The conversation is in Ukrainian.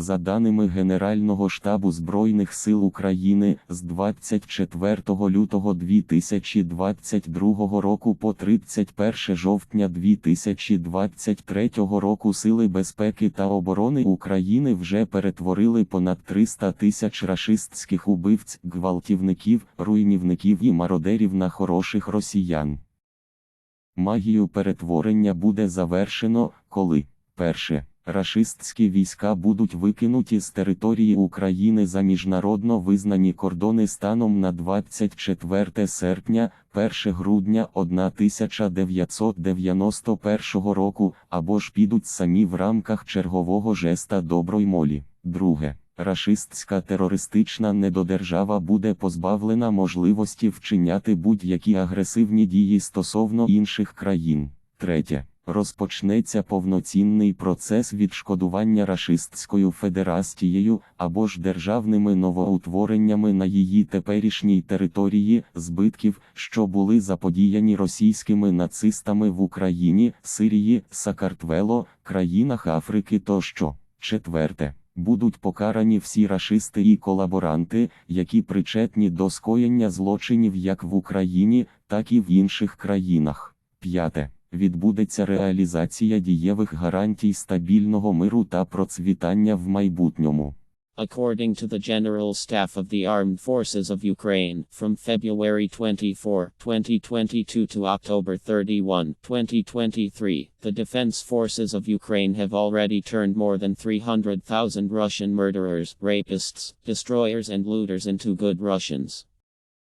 За даними Генерального штабу Збройних сил України, з 24 лютого 2022 року по 31 жовтня 2023 року Сили безпеки та оборони України вже перетворили понад 300 тисяч рашистських убивць, гвалтівників, руйнівників і мародерів на хороших росіян. Магію перетворення буде завершено, коли перше. Рашистські війська будуть викинуті з території України за міжнародно визнані кордони станом на 24 серпня, 1 грудня 1991 року, або ж підуть самі в рамках чергового жеста доброї молі. Друге. Рашистська терористична недодержава буде позбавлена можливості вчиняти будь-які агресивні дії стосовно інших країн. Третє. Розпочнеться повноцінний процес відшкодування Рашистською Федерацією або ж державними новоутвореннями на її теперішній території збитків, що були заподіяні російськими нацистами в Україні, Сирії, Сакартвело, країнах Африки тощо. Четверте. Будуть покарані всі рашисти і колаборанти, які причетні до скоєння злочинів як в Україні, так і в інших країнах. П'яте. Відбудеться реалізація дієвих гарантій стабільного миру та процвітання в майбутньому. According to the General Staff of the Armed Forces of Ukraine, from February 24, 2022 to October 31, 2023, the Defense Forces of Ukraine have already turned more than 300,000 Russian murderers, rapists, destroyers, and looters into good Russians.